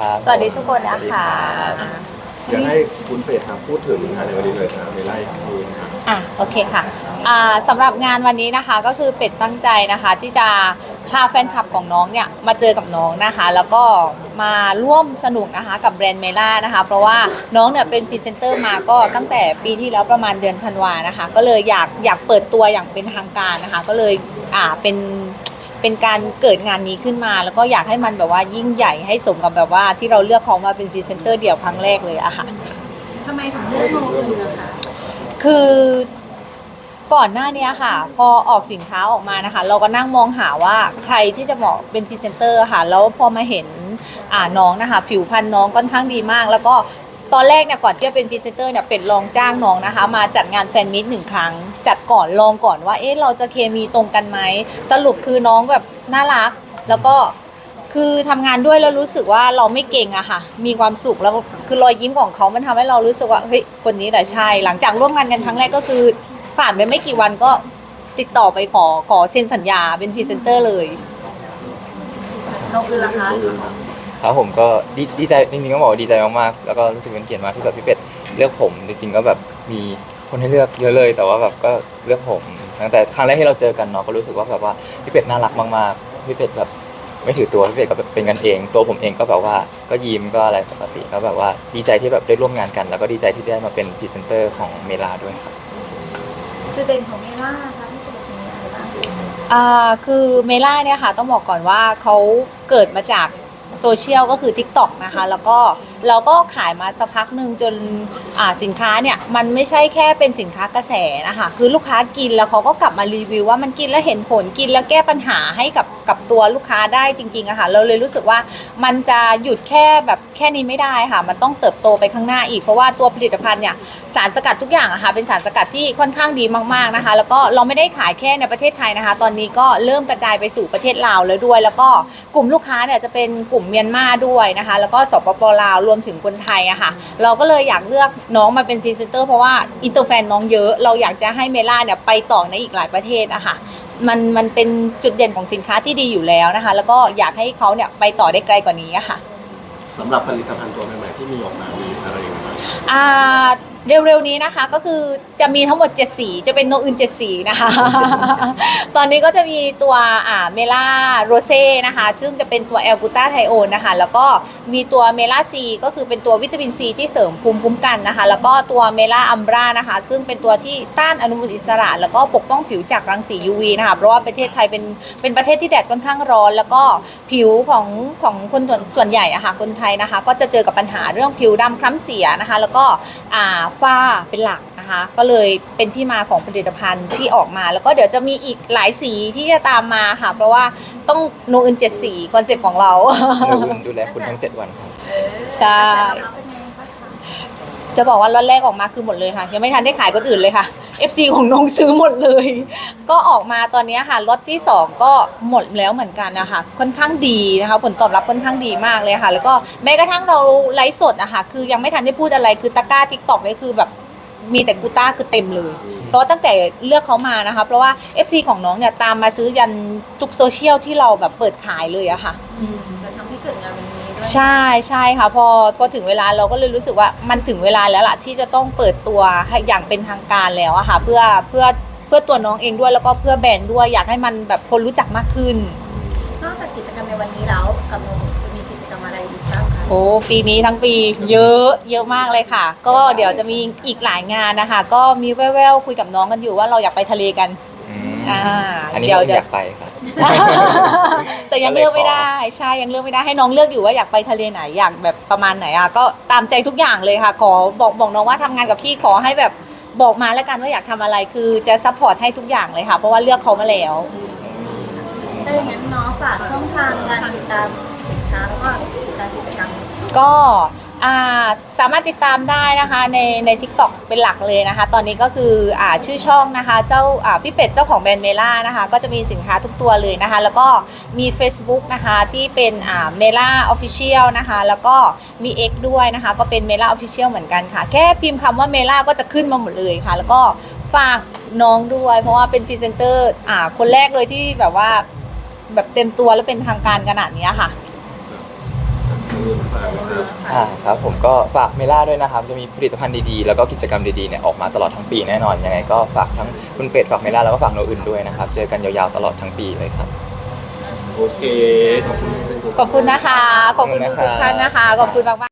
ครับ สวัสดีทุกคนนะคะอยากให้คุณเฟรดครับพูดถึงงานในวันนี้เลยครับเมล่าอีกครั้งหนึงครับอะโอเคค่ะอ่าสำหรับงานวันนี้นะคะก็คือเป็ดตั้งใจนะคะที่จะพาแฟนคลับของน้องเนี่ยมาเจอกับน้องนะคะ แล้วก็มาร่วมสนุกนะคะกับแบรนด์เมล่านะคะ เพราะว่าน้องเนี่ยเป็นพรีเซนเตอร์มาก็ตั้งแต่ปีที่แล้วประมาณเดือนธันวานะคะ ก็เลยอยากอยากเปิดตัวอย่างเป็นทางการนะคะ ก็เลยอ่าเป็น เป็นการเกิดงานนี้ขึ้นมา แล้วก็อยากให้มันแบบว่ายิ่งใหญ่ให้สมกับแบบว่าที่เราเลือกเขามาเป็นพรีเซนเตอร์เดี่ยวครั้งแรกเลยอะค่ะ ทำไมถึงเลือกโนอื่นนะคะคือก่อนหน้านี้ค่ะ พอออกสินค้าออกมานะคะ เราก็นั่งมองหาว่าใครที่จะเหมาะเป็นพรีเซนเตอร์ค่ะ แล้วพอมาเห็นอ่าน้องนะคะ ผิวพรรณน้องค่อนข้างดีมาก แล้วก็ ตอนแรกเนี่ยก่อนที่จะเป็นพรีเซนเตอร์เนี่ยเป็นลองจ้างน้องนะคะ มาจัดงานแฟนมิตหนึ่งครั้ง จัดก่อนลองก่อนว่าเอ๊ะเราจะเคมีตรงกันไหมสรุปคือน้องแบบน่ารัก แล้วก็คือทำงานด้วยแล้วรู้สึกว่าเราไม่เก่งอะค่ะ มีความสุขแล้วคือรอยยิ้มของเขามันทำให้เรารู้สึกว่าเฮ้ยคนนี้แหละใช่ หลังจากร่วมงานกันครั้งแรกก็คือผ่านไปไม่กี่วันก็ติดต่อไปขอขอเซ็นสัญญาเป็นพรีเซนเตอร์เลยโนอื่นล่ะคะ ครับผมก็ดีดีใจจริงๆก็บอกว่าดีใจมากๆแล้วก็รู้สึกเป็นเกียรติมากที่แบบพี่เป็ดเลือกผมจริงๆก็แบบมีคนให้เลือกเยอะเลย แต่ว่าแบบก็เลือกผมตั้งแต่ครั้งแรกที่เราเจอกันเนาะก็รู้สึกว่าแบบว่าพี่เป็ดน่ารักมากๆพี่เป็ดแบบไม่ถือตัวพี่เป็ดก็แบบเป็นกันเอง ตัวผมเองก็แบบว่าก็ยิ้มก็อะไรปกติก็แบบว่าดีใจที่แบบได้ร่วมงานกัน แล้วก็ดีใจที่ได้มาเป็นพรีเซนเตอร์ของเมลาด้วยครับจุดเด่นของเมล่าคะที่จะเป็นอะไรบ้างอ่าคือเมล่าเนี่ยค่ะต้องบอกก่อนว่าเขาเกิดมาจาก โซเชียลก็คือ TikTok นะคะ แล้วก็ เราก็ขายมาสักพักหนึ่งจนอ่าสินค้าเนี่ยมันไม่ใช่แค่เป็นสินค้ากระแสนะคะคือลูกค้ากินแล้วเขาก็กลับมารีวิวว่ามันกินแล้วเห็นผลกินแล้วแก้ปัญหาให้กับกับตัวลูกค้าได้จริงๆอะค่ะเราเลยรู้สึกว่ามันจะหยุดแค่แบบแค่นี้ไม่ได้ค่ะ มันต้องเติบโตไปข้างหน้าอีก เพราะว่าตัวผลิตภัณฑ์เนี่ยสารสกัดทุกอย่างอะค่ะเป็นสารสกัดที่ค่อนข้างดีมากๆนะคะ แล้วก็เราไม่ได้ขายแค่ในประเทศไทยนะคะ ตอนนี้ก็เริ่มกระจายไปสู่ประเทศลาวแล้วด้วย แล้วก็กลุ่มลูกค้าเนี่ยจะเป็นกลุ่มเมียนมาด้วยนะคะ แล้วก็สปปลาววมถึงคนไทยอะค่ะ เราก็เลยอยากเลือกน้องมาเป็นพรีเซนเตอร์เพราะว่าอินเตอร์แฟนน้องเยอะ เราอยากจะให้เมล่าเนี่ยไปต่อในอีกหลายประเทศอะค่ะมันมันเป็นจุดเด่นของสินค้าที่ดีอยู่แล้วนะคะ แล้วก็อยากให้เขาเนี่ยไปต่อได้ไกลกว่านี้อะค่ะสำหรับผลิตภัณฑ์ตัวใหม่ๆที่มีออกมามีอะไรอย่างไรบ้างอ่า เร็วๆนี้นะคะก็คือจะมีทั้งหมด 7 สี จะเป็นโนอื่น 7 สีนะคะ ตอนนี้ก็จะมีตัวอ่าเมล่าโรเซ่นะคะ ซึ่งจะเป็นตัวแอลกูตาไทโอนนะคะ แล้วก็มีตัวเมล่าซีก็คือเป็นตัววิตามินซีที่เสริมภูมิคุ้มกันนะคะ แล้วก็ตัวเมล่าอัมบรานะคะ ซึ่งเป็นตัวที่ต้านอนุมูลอิสระ แล้วก็ปกป้องผิวจากรังสี UV นะคะ เพราะว่าประเทศไทยเป็นเป็นประเทศที่แดดค่อนข้างร้อน แล้วก็ผิวของของคนส่วนส่วนใหญ่อะค่ะคนไทยนะคะ ก็จะเจอกับปัญหาเรื่องผิวดำคล้ำเสียนะคะ แล้วก็อ่าฝ้าเป็นหลักนะคะ ก็เลยเป็นที่มาของผลิตภัณฑ์ที่ออกมา แล้วก็เดี๋ยวจะมีอีกหลายสีที่จะตามมาค่ะ เพราะว่าต้องโนอื่นเจ็ดสีคอนเซปต์ของเรา เราดูแลคุณทั้ง 7 วันครับใช่เราเป็นไงบ้างคะจะบอกว่าล็อตแรกออกมาคือหมดเลยค่ะ ยังไม่ทันได้ขายคนอื่นเลยค่ะ FC ของน้องซื้อหมดเลย ก็ออกมาตอนนี้ค่ะล็อตที่ 2 ก็หมดแล้วเหมือนกันนะคะค่อนข้างดีนะคะผลตอบรับค่อนข้างดีมากเลยค่ะ แล้วก็แม้กระทั่งเราไลฟ์สดอะคะคือยังไม่ทันได้พูดอะไรคือตะกร้าทิกตอกเลยคือแบบมีแต่กูต้าคือเต็มเลย เพราะว่าตั้งแต่เลือกเขามานะคะ เพราะว่า FC ของน้องเนี่ยตามมาซื้อยันทุกโซเชียลที่เราแบบเปิดขายเลยอะค่ะ ด้วยใช่ใช่ค่ะพอพอถึงเวลาเราก็เลยรู้สึกว่ามันถึงเวลาแล้วล่ะที่จะต้องเปิดตัวให้อย่างเป็นทางการแล้วอะค่ะเพื่อเพื่อเพื่อตัวน้องเองด้วยแล้วก็เพื่อแบรนด์ด้วยอยากให้มันแบบคนรู้จักมากขึ้น นอกจากกิจกรรมในวันนี้แล้วกับโนจะมีกิจกรรมอะไรอีกบ้างคะโอ้ปีนี้ทั้งปีเยอะเยอะมากเลยค่ะ ก็เดี๋ยวจะมีอีกหลายงานนะคะ ก็มีแว่วๆคุยกับน้องกันอยู่ว่าเราอยากไปทะเลกัน อืมอ่าอันนี้เดี๋ยวผมเดี๋อยวยากไปครับ แต่ยังเลือกไม่ได้ใช่ยังเลือกไม่ได้ให้น้องเลือกอยู่ว่าอยากไปทะเลไหนอยากแบบประมาณไหนอะก็ตามใจทุกอย่างเลยค่ะ ขอบอกบอกน้องว่าทำงานกับพี่ขอให้แบบบอกมาแล้วกันว่าอยากทำอะไรคือจะซัพพอร์ตให้ทุกอย่างเลยค่ะ เพราะว่าเลือกเขามาแล้วถ้าอย่างนั้นน้องฝากช่องทางการติดตามสินค้าแล้วก็การกิจกรรม ก็อ่า สามารถติดตามได้นะคะในใน t ิ k t o k เป็นหลักเลยนะคะ ตอนนี้ก็คืออชื่อช่องนะคะ เจ้าพี่เป็ดเจ้าของแบรนด์เมล่านะคะ ก็จะมีสินค้าทุกตัวเลยนะคะ แล้วก็มี Facebook นะคะที่เป็นเมล่าออฟฟิเชียลนะคะ แล้วก็มี X ด้วยนะคะ ก็เป็นเมล่าออฟฟิเชียลเหมือนกันค่ะ แค่พิมพ์คำว่าเมล่าก็จะขึ้นมาหมดเลยค่ะ แล้วก็ฝากน้องด้วย เพราะว่าเป็นพรีเซนเตอร์คนแรกเลยที่แบบว่าแบบเต็มตัวแล้วเป็นทางการขนาดนี้ค่ะ อื่นฝากนะครับอ่าครับผมก็ฝากเมล่าด้วยนะครับจะมีผลิตภัณฑ์ดีๆ แล้วก็กิจกรรมดีๆเนี่ยออกมาตลอดทั้งปีแน่นอนยังไงก็ฝากทั้งคุณเป็ดฝากเมล่าแล้วก็ฝากโนอื่นด้วยนะครับ เจอกันยาวๆตลอดทั้งปีเลยครับ โอเค ขอบคุณ ขอบคุณนะคะ ขอบคุณทุกๆท่านนะคะ ขอบคุณมากๆ